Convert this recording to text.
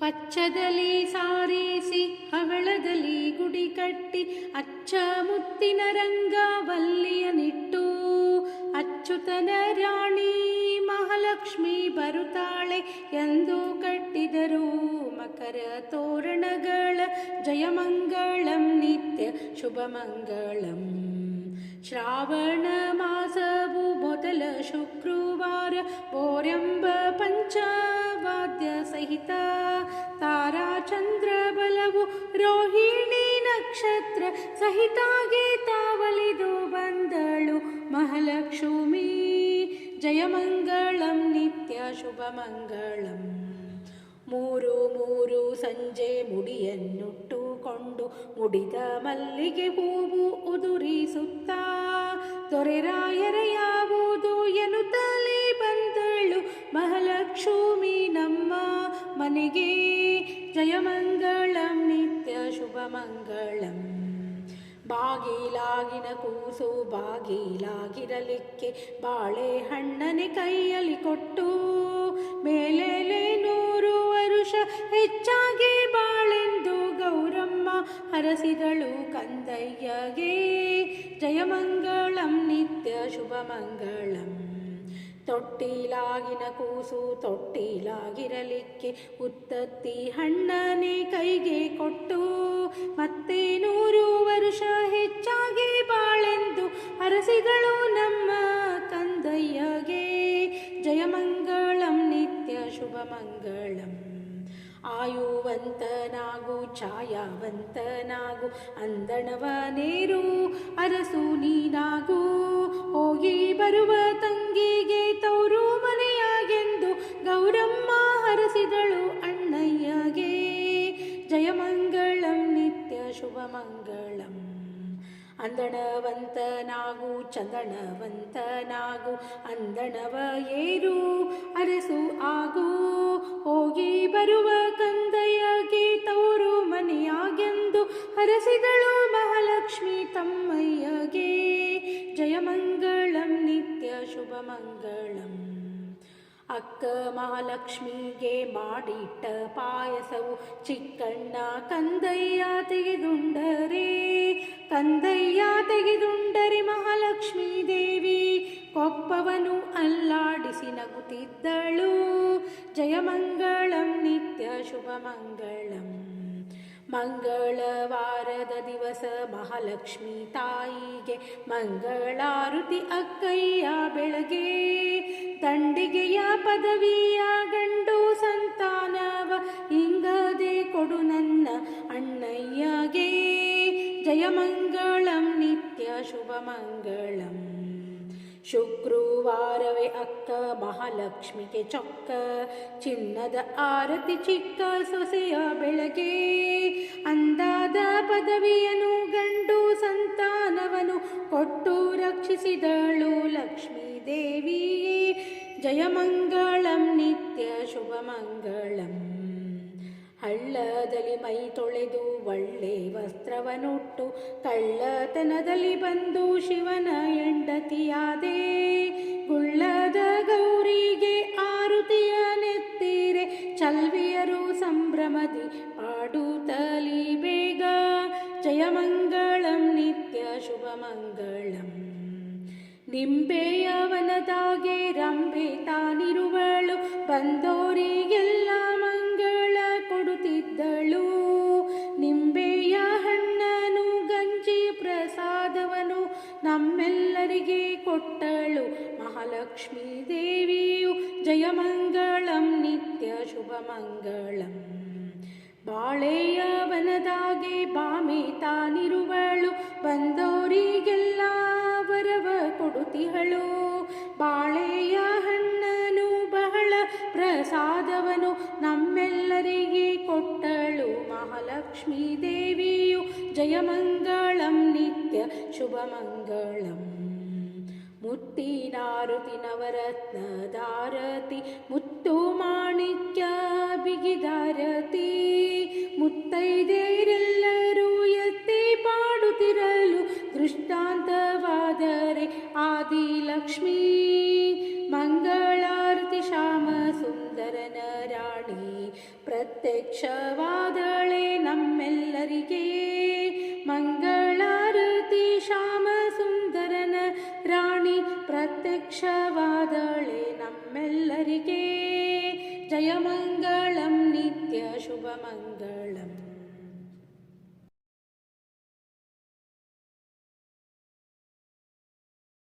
ಪಚ್ಚದಲ್ಲಿ ಸಾರಿಸಿ, ಹವಳದಲ್ಲಿ ಗುಡಿ ಕಟ್ಟಿ, ಅಚ್ಚ ಮುತ್ತಿನ ರಂಗವಲ್ಲಿಯ ನಿಟ್ಟು, ಅಚ್ಚುತನ ರಾಣಿ ಮಹಾಲಕ್ಷ್ಮಿ ಬರುತ್ತಾಳೆ ಎಂದು ಕಟ್ಟಿದರು ಮಕರ ತೋರಣಗಳ ಜಯಮಂಗಳಂ ನಿತ್ಯ ಶುಭಮಂಗಳಂ ಶ್ರಾವಣ ಮಾಸವು ಮೊದಲ ಶುಕ್ರವಾರ ಬೋರೆಂಬ ಪಂಚವಾದ್ಯ ಸಹಿತ ಚಂದ್ರ ಬಲವು ರೋಹಿಣಿ ನಕ್ಷತ್ರ ಸಹಿತ ತಾವಲಿದು ಬಂದಳು ಮಹಾಲಕ್ಷ್ಮಿ. ಜಯಮಂಗಳಂ ನಿತ್ಯ ಶುಭಮಂಗಳಂ ಮೂರು ಮೂರು ಸಂಜೆ ಮುಡಿಯನ್ನುಟ್ಟುಕೊಂಡು ಮುಡಿದ ಮಲ್ಲಿಗೆ ಹೂವು ಉದುರಿಸುತ್ತ ದೊರೆರಾಯರ ಯಾವುದು ಎನ್ನುತ್ತಲೇ ಬಂದಳು ಮಹಾಲಕ್ಷ್ಮಿ ನಮ್ಮ ಮನೆಗೆ. ಜಯಮಂಗಳಂ, ನಿತ್ಯ ಶುಭಮಂಗಳಂ. ಬಾಗಿಲಾಗಿನ ಕೂಸು, ಬಾಗಿಲಾಗಿರಲಿಕ್ಕೆ ಬಾಳೆಹಣ್ಣನೆ ಕೈಯಲ್ಲಿ ಕೊಟ್ಟು, ಮೇಲೆಲೆ ನೂರು ವರುಷ ಹೆಚ್ಚಾಗಿ ಬಾಳೆಂದು ಗೌರಮ್ಮ ಹರಸಿದಳು ಕಂದಯ್ಯಗೆ. ಜಯಮಂಗಳಂ, ನಿತ್ಯ ಶುಭಮಂಗಳಂ. ತೊಟ್ಟಿಲಾಗಿನ ಕೂಸು ತೊಟ್ಟಿಲಾಗಿರಲಿಕ್ಕೆ ಉತ್ತತ್ತಿ ಹಣ್ಣನೆ ಕೈಗೆ ಕೊಟ್ಟು, ಮತ್ತೆ ನೂರು ವರುಷ ಹೆಚ್ಚಾಗಿ ಬಾಳೆಂದು ಅರಸಿಗಳು ನಮ್ಮ ಕಂದಯ್ಯಗೆ. ಜಯಮಂಗಳಂ ನಿತ್ಯ ಶುಭಮಂಗಳಂ ಆಯುವಂತನಾಗು, ಛಾಯಾವಂತನಾಗು, ಅಂದಣವ ನೇರು, ಅರಸು ನೀನಾಗು. ಹೋಗಿ ಬರುವ ತಂಗಿಗೆ ಶುಭಮಂಗಳಂ ಅಂದಣವಂತನಾಗು, ಚಂದಣವಂತನಾಗು, ಅಂದಣವ ಏರು, ಅರಸು ಆಗು. ಹೋಗಿ ಬರುವ ಕಂದಯ್ಯಗೆ ತವರು ಮನೆಯಾಗೆಂದು ಹರಸಿದಳು ಮಹಾಲಕ್ಷ್ಮಿ ತಮ್ಮಯ್ಯಗೆ. ಜಯಮಂಗಳಂ ನಿತ್ಯ ಶುಭಮಂಗಳಂ. ಅಕ್ಕ ಮಹಾಲಕ್ಷ್ಮಿಗೆ ಮಾಡಿಟ್ಟ ಪಾಯಸವು ಚಿಕ್ಕಣ್ಣ ಕಂದಯ್ಯ ತೆಗೆದುಂಡರೆ. ಕಂದಯ್ಯ ತೆಗೆದುಂಡರೆ ಮಹಾಲಕ್ಷ್ಮೀ ದೇವಿ. ಕೊಪ್ಪವನು ಅಲ್ಲಾಡಿಸಿ ನಗುತ್ತಿದ್ದಳು. ಜಯಮಂಗಳಂ ನಿತ್ಯ ಶುಭಮಂಗಳಂ ಮಂಗಳವಾರದ ದಿವಸ ಮಹಾಲಕ್ಷ್ಮಿ ತಾಯಿಗೆ ಮಂಗಳಾರುತಿ ಅಕ್ಕಯ್ಯ ಬೆಳಗ್ಗೆ. ದಂಡಿಗೆಯ ಪದವಿಯ ಗಂಡು ಸಂತಾನವ ಹಿಂಗದೆ ಕೊಡು ನನ್ನ ಅಣ್ಣಯ್ಯಗೆ. ಜಯಮಂಗಳಂ ನಿತ್ಯ ಶುಭಮಂಗಳಂ. ಶುಕ್ರವಾರವೇ ಅಕ್ಕ ಮಹಾಲಕ್ಷ್ಮಿಗೆ ಚೊಕ್ಕ, ಚಿನ್ನದ ಆರತಿ ಚಿಕ್ಕ ಸೊಸೆಯ ಬೆಳಗ್ಗೆ ಅಂದಾದ ಪದವಿಯನು ಗಂಡು ಸಂತಾನವನು, ಕೊಟ್ಟು ರಕ್ಷಿಸಿದಳು ಲಕ್ಷ್ಮೀ ದೇವಿಯೇ ಜಯಮಂಗಳಂ ನಿತ್ಯ ಶುಭಮಂಗಳಂ. ಹಳ್ಳದಲ್ಲಿ ಮೈ ತೊಳೆದು ಒಳ್ಳೆ ವಸ್ತ್ರವನ್ನುಟ್ಟು ಕಳ್ಳತನದಲ್ಲಿ ಬಂದು ಶಿವನ ಹೆಂಡತಿಯಾದೆ. ಗುಳ್ಳದ ಗೌರಿಗೆ ಆರುತಿಯ ನೆತ್ತೀರೆ, ಚಲ್ವಿಯರು ಸಂಭ್ರಮದಿ ಪಾಡುತ್ತಲಿ ಬೇಗ. ಜಯಮಂಗಳಂ ನಿತ್ಯ ಶುಭಮಂಗಳಂ ನಿಂಬೆಯವನದಾಗೆ ರಂಭೆ ತಾನಿರುವಳು, ಬಂದೋರಿಗೆಲ್ಲ ಕೊಟ್ಟಳು ಮಹಾಲಕ್ಷ್ಮೀ ದೇವಿಯು. ಜಯಮಂಗಳಂ ನಿತ್ಯ ಶುಭಮಂಗಳಂ ಬಾಳೆಯ ವನದಾಗೆ ಬಾಮೆ ತಾನಿರುವಳು. ಬಂದೋರಿಗೆಲ್ಲ ವರವ ಕೊಡುತ್ತಿಹಳು ಬಾಳೆಯ ಹಣ್ಣನು ಬಹಳ ಪ್ರಸಾದವನು. ನಮ್ಮೆಲ್ಲರಿಗೆ ಕೊಟ್ಟಳು ಮಹಾಲಕ್ಷ್ಮೀ ದೇವಿಯು. ಜಯಮಂಗಳಂ ನಿತ್ಯ ಶುಭಮಂಗಳಂ ಮುತ್ತಿನಾರುತಿ ನವರತ್ನದಾರತಿ ಮುತ್ತು ಮಾಣಿಕ್ಯ ಬಿಗಿದಾರತಿ ಮುತ್ತೈದೆಯರೆಲ್ಲರೂ ಎತ್ತಿ ಪಾಡುತ್ತಿರಲು ದೃಷ್ಟಾಂತವಾದರೆ ಆದಿಲಕ್ಷ್ಮೀ, ಮಂಗಳಾರತಿ ಶ್ಯಾಮ ಸುಂದರನ ರಾಣಿ, ಪ್ರತ್ಯಕ್ಷವಾದಳೆ ನಮ್ಮೆಲ್ಲರಿಗೆ. ಪ್ರತ್ಯಕ್ಷವಾದಳೆ ನಮ್ಮೆಲ್ಲರಿಗೆ. ಜಯಮಂಗಳಂ ನಿತ್ಯ ಶುಭ ಮಂಗಳ